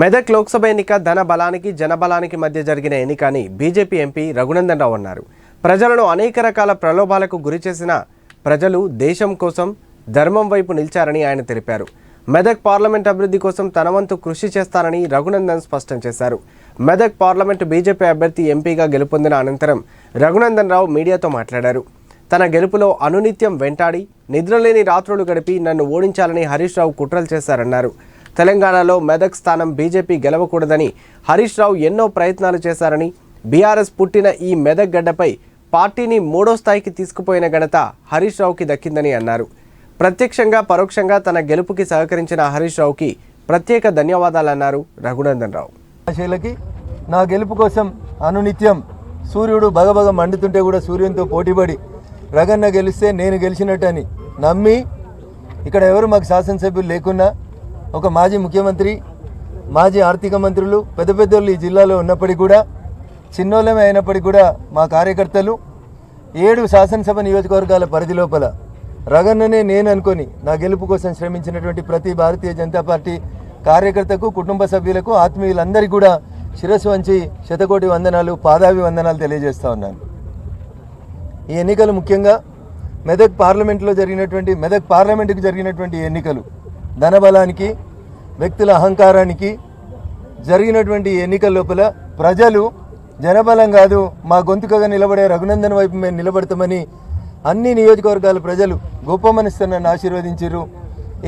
మెదక్ లోక్సభ ఎన్నిక ధన బలానికి జనబలానికి మధ్య జరిగిన ఎన్నిక అని బీజేపీ ఎంపీ రఘునందన్ రావు అన్నారు. ప్రజలను అనేక రకాల ప్రలోభాలకు గురి చేసిన ప్రజలు దేశం కోసం ధర్మం వైపు నిలిచారని ఆయన తెలిపారు. మెదక్ పార్లమెంట్ అభివృద్ధి కోసం తన వంతు కృషి చేస్తారని రఘునందన్ స్పష్టం చేశారు. మెదక్ పార్లమెంటు బీజేపీ అభ్యర్థి ఎంపీగా గెలుపొందిన అనంతరం రఘునందన్ రావు మీడియాతో మాట్లాడారు. తన గెలుపులో అనునిత్యం వెంటాడి నిద్రలేని రాత్రులు గడిపి నన్ను ఓడించాలని హరీష్ రావు కుట్రలు చేశారన్నారు. తెలంగాణలో మెదక్ స్థానం బీజేపీ గెలవకూడదని హరీష్ రావు ఎన్నో ప్రయత్నాలు చేశారని బీఆర్ఎస్ పుట్టిన ఈ మెదక్ గడ్డపై పార్టీని మూడో స్థాయికి తీసుకుపోయిన ఘనత హరీష్ రావుకి దక్కిందని అన్నారు. ప్రత్యక్షంగా పరోక్షంగా తన గెలుపుకి సహకరించిన హరీష్ రావుకి ప్రత్యేక ధన్యవాదాలన్నారు రఘునందన్ రావు. ఆశయులకి నా గెలుపు కోసం అనునిత్యం సూర్యుడు బగబగ మండుతుంటే కూడా సూర్యునితో పోటీపడి రగన్న గెలిస్తే నేను గెలిచినట్టని నమ్మి ఇక్కడ ఎవరు మాకు శాసనసభ్యులు లేకున్నా ఒక మాజీ ముఖ్యమంత్రి మాజీ ఆర్థిక మంత్రులు పెద్ద పెద్దోళ్ళు ఈ జిల్లాలో ఉన్నప్పటికీ కూడా చిన్నోళ్ళమే అయినప్పటికీ కూడా మా కార్యకర్తలు ఏడు శాసనసభ నియోజకవర్గాల పరిధి లోపల రగన్ననే నేను అనుకొని నా గెలుపు కోసం శ్రమించినటువంటి ప్రతి భారతీయ జనతా పార్టీ కార్యకర్తకు కుటుంబ సభ్యులకు ఆత్మీయులందరికీ కూడా శిరస్సు వంచి శతకోటి వందనాలు పాదావి వందనాలు తెలియజేస్తూ ఉన్నాను. ఈ ఎన్నికలు ముఖ్యంగా మెదక్ పార్లమెంట్లో జరిగినటువంటి మెదక్ పార్లమెంటుకు జరిగినటువంటి ఎన్నికలు ధనబలానికి వ్యక్తుల అహంకారానికి జరిగినటువంటి ఎన్నికల లోపల ప్రజలు జనబలం కాదు మా గొంతుకగా నిలబడే రఘునందన్ వైపు మేము నిలబడతామని అన్ని నియోజకవర్గాల ప్రజలు గొప్ప మనసుతో నన్ను ఆశీర్వదించారు